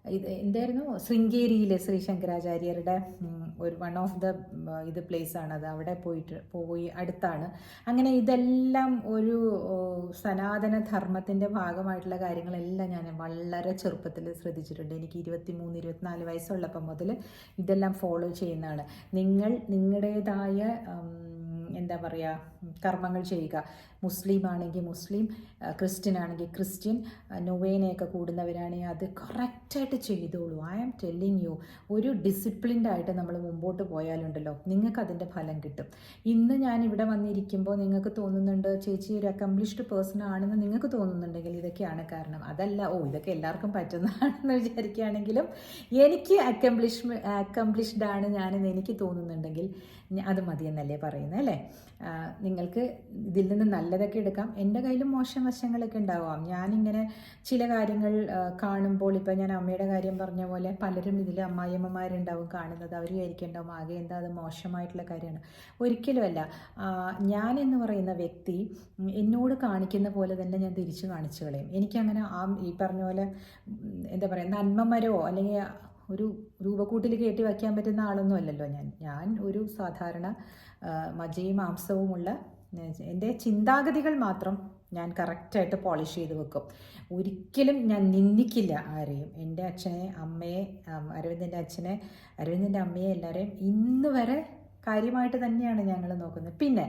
ഇത് എന്തായിരുന്നു? ശൃംഗേരിയിലെ ശ്രീ ശങ്കരാചാര്യരുടെ ഒരു വൺ ഓഫ് ദ ഇത് പ്ലേസ് അത് അവിടെ പോയിട്ട് പോയി അടുത്താണ്. അങ്ങനെ ഇതെല്ലാം ഒരു സനാതന ധർമ്മത്തിന്റെ ഭാഗമായിട്ടുള്ള കാര്യങ്ങളെല്ലാം ഞാൻ വളരെ ചെറുപ്പത്തിൽ ശ്രദ്ധിച്ചിട്ടുണ്ട്. എനിക്ക് ഇരുപത്തി മൂന്ന് ഇരുപത്തിനാല് വയസ്സുള്ളപ്പം മുതൽ ഇതെല്ലാം ഫോളോ ചെയ്യുന്നതാണ്. നിങ്ങൾ നിങ്ങളുടേതായ എന്താ പറയുക കർമ്മങ്ങൾ ചെയ്യുക. മുസ്ലിം ആണെങ്കിൽ മുസ്ലിം ക്രിസ്ത്യൻ ആണെങ്കിൽ ക്രിസ്ത്യൻ നൊവേനയൊക്കെ കൂടുന്നവരാണെങ്കിൽ അത് കറക്റ്റായിട്ട് ചെയ്തോളൂ. ഐ ആം ടെല്ലിങ് യു ഒരു ഡിസിപ്ലിൻഡ് ആയിട്ട് നമ്മൾ മുമ്പോട്ട് പോയാലുണ്ടല്ലോ നിങ്ങൾക്ക് അതിന്റെ ഫലം കിട്ടും. ഇന്ന് ഞാൻ ഇവിടെ വന്നിരിക്കുമ്പോൾ നിങ്ങൾക്ക് തോന്നുന്നുണ്ട് ചേച്ചി ഒരു അക്കംപ്ലിഷ്ഡ് പേഴ്സൺ ആണെന്ന് നിങ്ങൾക്ക് തോന്നുന്നുണ്ടെങ്കിൽ ഇതൊക്കെയാണ് കാരണം. അതല്ല ഓ ഇതൊക്കെ എല്ലാവർക്കും പറ്റുന്നതാണെന്ന് വിചാരിക്കുകയാണെങ്കിലും എനിക്ക് അക്കംപ്ലിഷ് അക്കംപ്ലിഷ്ഡ് ആണ് ഞാനെന്ന് എനിക്ക് തോന്നുന്നുണ്ടെങ്കിൽ അത് മതിയെന്നല്ലേ പറയുന്നത് അല്ലേ? നിങ്ങൾക്ക് ഇതിൽ നിന്ന് നല്ലതൊക്കെ എടുക്കാം. എന്റെ കയ്യിലും മോശം വശങ്ങളൊക്കെ ഉണ്ടാവാം. ഞാനിങ്ങനെ ചില കാര്യങ്ങൾ കാണുമ്പോൾ ഇപ്പം ഞാൻ അമ്മയുടെ കാര്യം പറഞ്ഞ പോലെ പലരും ഇതിൽ അമ്മായിയമ്മമാരുണ്ടാവും കാണുന്നത്. അവർ വിചാരിക്കേണ്ടാവും ആകെ എന്താ അത് മോശമായിട്ടുള്ള കാര്യമാണ്. ഒരിക്കലുമല്ല ഞാൻ എന്ന് പറയുന്ന വ്യക്തി എന്നോട് കാണിക്കുന്ന പോലെ തന്നെ ഞാൻ തിരിച്ചു കാണിച്ചു കളയും. എനിക്കങ്ങനെ ആ ഈ പറഞ്ഞ പോലെ എന്താ പറയുക നന്മമരോ അല്ലെങ്കിൽ ഒരു രൂപക്കൂട്ടിൽ കയറ്റി വയ്ക്കാൻ പറ്റുന്ന ആളൊന്നും അല്ലല്ലോ ഞാൻ. ഞാൻ ഒരു സാധാരണ മജയും മാംസവുമുള്ള എന്റെ ചിന്താഗതികൾ മാത്രം ഞാൻ കറക്റ്റായിട്ട് പോളിഷ് ചെയ്ത് വെക്കും. ഒരിക്കലും ഞാൻ നിന്ദിക്കില്ല ആരെയും. എന്റെ അച്ഛനെ അമ്മയെ അരവിന്ദന്റെ അച്ഛനെ അരവിന്ദന്റെ അമ്മയെ എല്ലാവരെയും ഇന്ന് വരെ കാര്യമായിട്ട് തന്നെയാണ് ഞങ്ങൾ നോക്കുന്നത്. പിന്നെ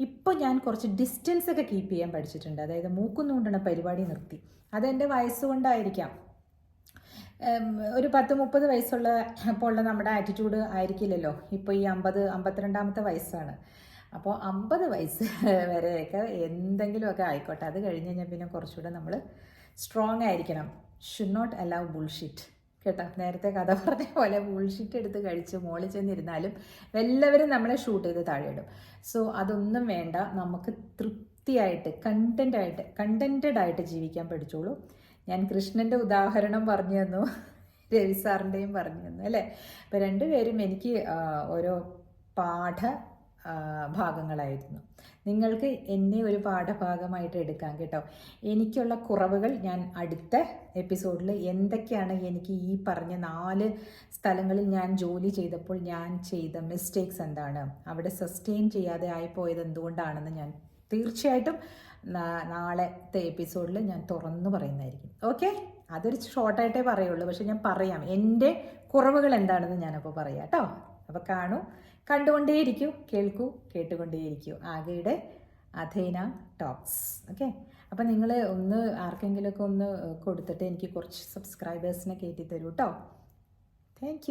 ഇപ്പോൾ ഞാൻ കുറച്ച് ഡിസ്റ്റൻസ് ഒക്കെ കീപ്പ് ചെയ്യാൻ പഠിച്ചിട്ടുണ്ട്. അതായത് മൂക്കും നൂണ്ടണ പരിപാടി നിർത്തി. അതെന്റെ വയസ്സുകൊണ്ടായിരിക്കാം ഒരു പത്ത് മുപ്പത് വയസ്സുള്ള ഇപ്പോൾ ഉള്ള നമ്മുടെ ആറ്റിറ്റ്യൂഡ് ആയിരിക്കില്ലല്ലോ. ഇപ്പോൾ ഈ അമ്പത് അമ്പത്തിരണ്ടാമത്തെ വയസ്സാണ്. അപ്പോൾ അമ്പത് വയസ്സ് വരെയൊക്കെ എന്തെങ്കിലുമൊക്കെ ആയിക്കോട്ടെ. അത് കഴിഞ്ഞ് കഴിഞ്ഞാൽ പിന്നെ കുറച്ചുകൂടെ നമ്മൾ സ്ട്രോങ് ആയിരിക്കണം. ഷുഡ് നോട്ട് അലൗ ബുൾഷിറ്റ് കേട്ടോ? നേരത്തെ കഥ പറഞ്ഞ പോലെ ബുൾഷിറ്റ് എടുത്ത് കഴിച്ച് മോളിൽ ചെന്നിരുന്നാലും എല്ലാവരും നമ്മളെ ഷൂട്ട് ചെയ്ത് താഴെയിടും. സോ അതൊന്നും വേണ്ട. നമുക്ക് തൃപ്തിയായിട്ട് കണ്ടന്റായിട്ട് കണ്ടന്റഡ് ആയിട്ട് ജീവിക്കാൻ പഠിച്ചോളൂ. ഞാൻ കൃഷ്ണന്റെ ഉദാഹരണം പറഞ്ഞു തന്നു. രവി സാറിന്റെയും പറഞ്ഞു തന്നു അല്ലേ? അപ്പോൾ രണ്ടുപേരും എനിക്ക് ഓരോ പാഠ ഭാഗങ്ങളായിരുന്നു. നിങ്ങൾക്ക് എന്നെ ഒരു പാഠഭാഗമായിട്ട് എടുക്കാം കേട്ടോ. എനിക്കുള്ള കുറവുകൾ ഞാൻ അടുത്ത എപ്പിസോഡിൽ എന്തൊക്കെയാണ് എനിക്ക് ഈ പറഞ്ഞ നാല് സ്ഥലങ്ങളിൽ ഞാൻ ജോലി ചെയ്തപ്പോൾ ഞാൻ ചെയ്ത മിസ്റ്റേക്സ് എന്താണ്? അവിടെ സസ്റ്റെയിൻ ചെയ്യാതെ ആയിപ്പോയത് എന്തുകൊണ്ടാണെന്ന് ഞാൻ തീർച്ചയായിട്ടും നാളത്തെ എപ്പിസോഡിൽ ഞാൻ തുറന്നു പറയുന്നതായിരിക്കും. ഓക്കെ അതൊരു ഷോർട്ടായിട്ടേ പറയുള്ളൂ. പക്ഷെ ഞാൻ പറയാം. എന്റെ കുറവുകൾ എന്താണെന്ന് ഞാനപ്പോൾ പറയാം കേട്ടോ. അപ്പോൾ കാണൂ. കണ്ടുകൊണ്ടേയിരിക്കൂ കേൾക്കൂ കേട്ടുകൊണ്ടേയിരിക്കൂ. ആകെയുടെ അഥേന ടോക്സ്. ഓക്കെ? അപ്പം നിങ്ങൾ ഒന്ന് ആർക്കെങ്കിലുമൊക്കെ ഒന്ന് കൊടുത്തിട്ട് എനിക്ക് കുറച്ച് സബ്സ്ക്രൈബേഴ്സിനെ കയറ്റി തരൂ കേട്ടോ താങ്ക്